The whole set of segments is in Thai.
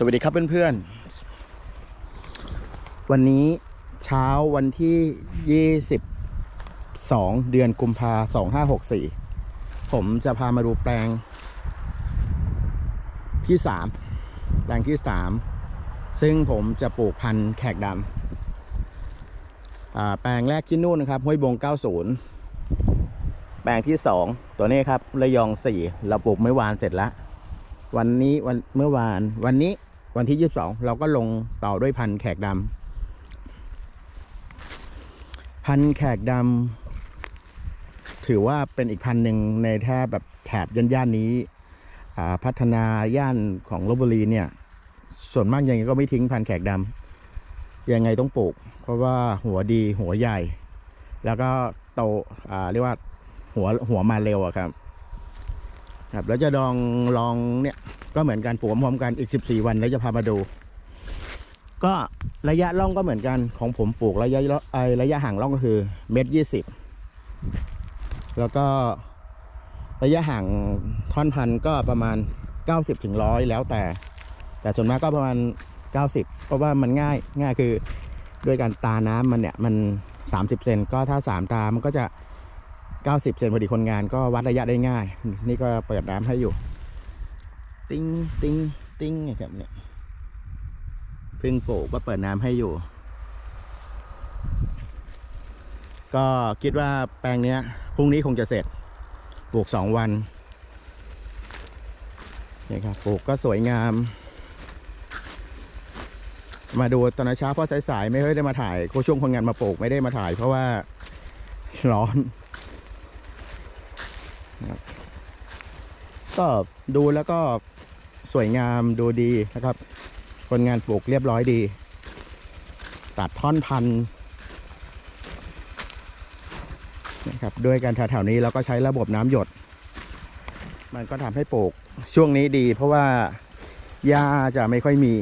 สวัสดีครับเพื่อนๆ วันนี้เช้าวันที่ 22 เดือนกุมภา2564 ผมจะพามาดูแปลงที่ 3 แปลงที่ 3 ซึ่งผมจะปลูกพันธุ์แขกดำแปลงแรกที่นู่นนะครับ ห้วยบง 90 แปลงที่ 2 ตัวนี้ครับระยอง 4 เราปลูกเมื่อวานเสร็จแล้ววันนี้วันเมื่อวานวันนี้ วันที่ 22 เราก็ลงต่อด้วยพันแขกดำพันแขกดำถือว่าเป็นอีกพันหนึ่งในแทบแบบแถบย่านย่านนี้พัฒนาย่านของลบบุรีเนี่ย ส่วนมากยังไงก็ไม่ทิ้งพันแขกดำยังไงต้องปลูก เพราะว่าหัวดีหัวใหญ่ แล้วก็โตเรียกว่าหัวหัวมาเร็วอะครับ ครับแล้วจะลองลองเนี่ยก็เหมือนกันปลูกพร้อมกันอีก 14 วันแล้วจะพามาดู ก็ระยะร่องก็เหมือนกันของผมปลูกระยะไอระยะห่างร่องก็คือเมตรยี่สิบแล้วก็ระยะห่างท่อนพันธุ์ก็ประมาณ 90ถึงร้อยแล้วแต่ แต่ส่วนมากก็ประมาณ 90 เพราะว่ามันง่ายง่ายคือด้วยการตาน้ำมันเนี่ยมัน 30 เซนก็ถ้า 3 ตามันก็จะ 90เซนพอดีคนงานก็วัดระยะได้ง่าย นี่ก็เปิดน้ำให้อยู่ ติ้งติ้งติ้งนะครับเนี่ยเพึ่งปลูกก็เปิดน้ำให้อยู่ ก็คิดว่าแปลงเนี้ยพรุ่งนี้คงจะเสร็จปลูกสองวันนี่ครับปลูกก็สวยงาม มาดูตอนเช้าเพราะสายๆไม่ค่อยได้มาถ่ายก็ช่วงคนงานมาปลูกไม่ได้มาถ่าย เพราะว่าร้อน ก็ดูแล้วก็สวยงามดูดีนะครับ คนงานปลูกเรียบร้อยดี ตัดท่อนพันธุ์นะครับด้วยการแถวๆนี้เราก็ใช้ระบบน้ำหยด มันก็ทำให้ปลูกช่วงนี้ดี เพราะว่าหญ้าจะไม่ค่อยมี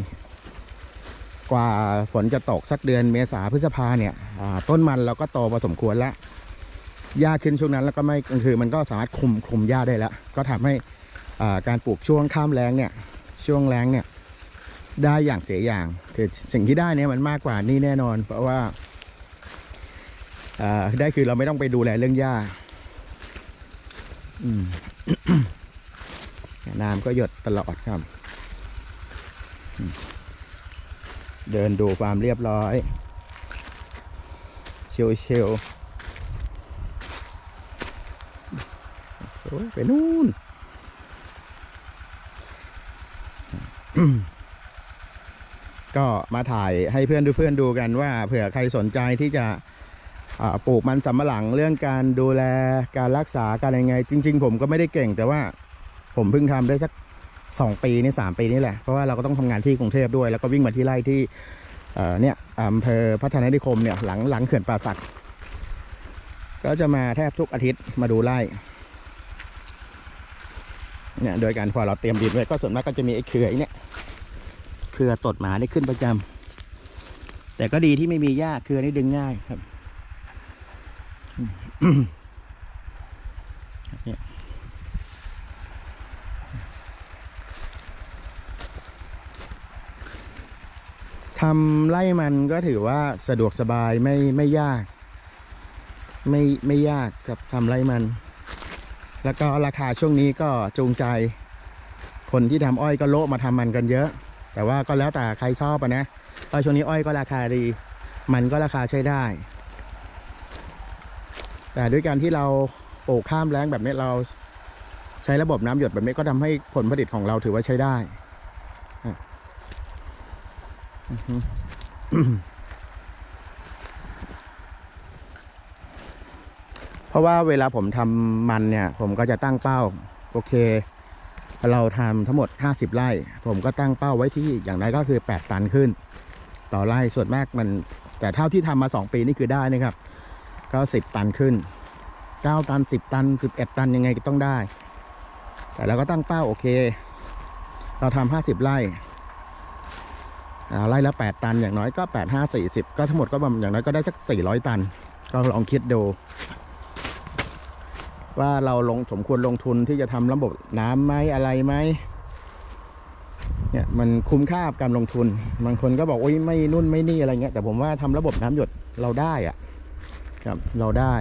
กว่าฝนจะตกสักเดือนเมษาพฤษภาเนี่ยต้นมันเราก็โตพอสมควรแล้ว หญ้าขึ้นช่วงนั้นแล้วก็ไม่กลางคืนมันก็สามารถคุมคุมหญ้าได้แล้ว ก็ทำให้การปลูกช่วงข้ามแล้งเนี่ยช่วงแล้งเนี่ยได้อย่างเสียอย่างคือสิ่งที่ได้เนี่ยมันมากกว่านี่แน่นอน เพราะว่าได้คือเราไม่ต้องไปดูแลเรื่องหญ้าน้ำก็หยดตลอดครับ เดินดูความเรียบร้อย เชียวๆ โอ้ย ไปนู่นก็มาถ่ายให้เพื่อนดูเพื่อนดูกันว่า เผื่อใครสนใจที่จะปลูกมันสำปะหลังเรื่องการดูแลการรักษาการอะไรไง จริง ๆ ผมก็ไม่ได้เก่ง แต่ว่าผมเพิ่งทำได้สักสองปีนี่สามปีนี่แหละ เพราะว่าเราก็ต้องทำงานที่กรุงเทพด้วย แล้วก็วิ่งมาที่ไร่ที่เอ่อเนี่ยอำเภอพัฒนานิคมเนี่ยหลังหลังเขื่อนป่าสัก ก็จะมาแทบทุกอาทิตย์มาดูไร่ เนี่ยโดยการพอเราเตรียมดินไว้ก็ส่วนมากก็จะมีไอ้เครือไอ้เนี่ยเครือตดหมาได้ขึ้นประจำแต่ก็ดีที่ไม่มีหญ้าเครือนี่ดึงง่ายครับเนี่ยทำไร่มันก็ถือว่าสะดวกสบายไม่ไม่ยาก ไม่ไม่ยากกับทำไร่มัน แล้วก็ราคาช่วงนี้ก็จูงใจ คนที่ทำอ้อยก็โละมาทำมันกันเยอะ แต่ว่าก็แล้วแต่ใครชอบอนะเพราะช่วงนี้อ้อยก็ราคาดี มันก็ราคาใช้ได้ แต่ด้วยการที่เราปลูกข้ามแล้งแบบนี้เราใช้ระบบน้ำหยดแบบนี้ก็ทำให้ผลผลิตของเราถือว่าใช้ได้อะอือฮึ เพ ราะว่าเวลาผมทำมันเนี่ย ผมก็จะตั้งเป้า โอเค เราทำทั้งหมด 50 ไร่ ผมก็ตั้งเป้าไว้ที่อย่างไรก็คือ 8 ตันขึ้น ต่อไร่ส่วนมากมัน แต่เท่าที่ทำมา 2 ปีนี่คือได้นะครับ ก็ 10 ตันขึ้น 9 ตัน 10 ตัน 11 ตันยังไงก็ต้องได้ แต่เราก็ตั้งเป้าโอเค เราทำ50 ไร่ไร่ละ 8 ตันอย่างน้อยก็ 8 5 40 ก็ทั้งหมดก็ประมาณอย่างน้อยก็ได้สัก 400 ตัน ก็ลองคิดดู ว่าเราลงสมควรลงทุนที่จะทำระบบน้ำไหมอะไรไหมเนี่ยมันคุ้มค่ากับการลงทุน บางคนก็บอกโอ้ยไม่นุ่นไม่นี่อะไรเงี้ยแต่ผมว่าทำระบบน้ำหยดเราได้อะครับเราได้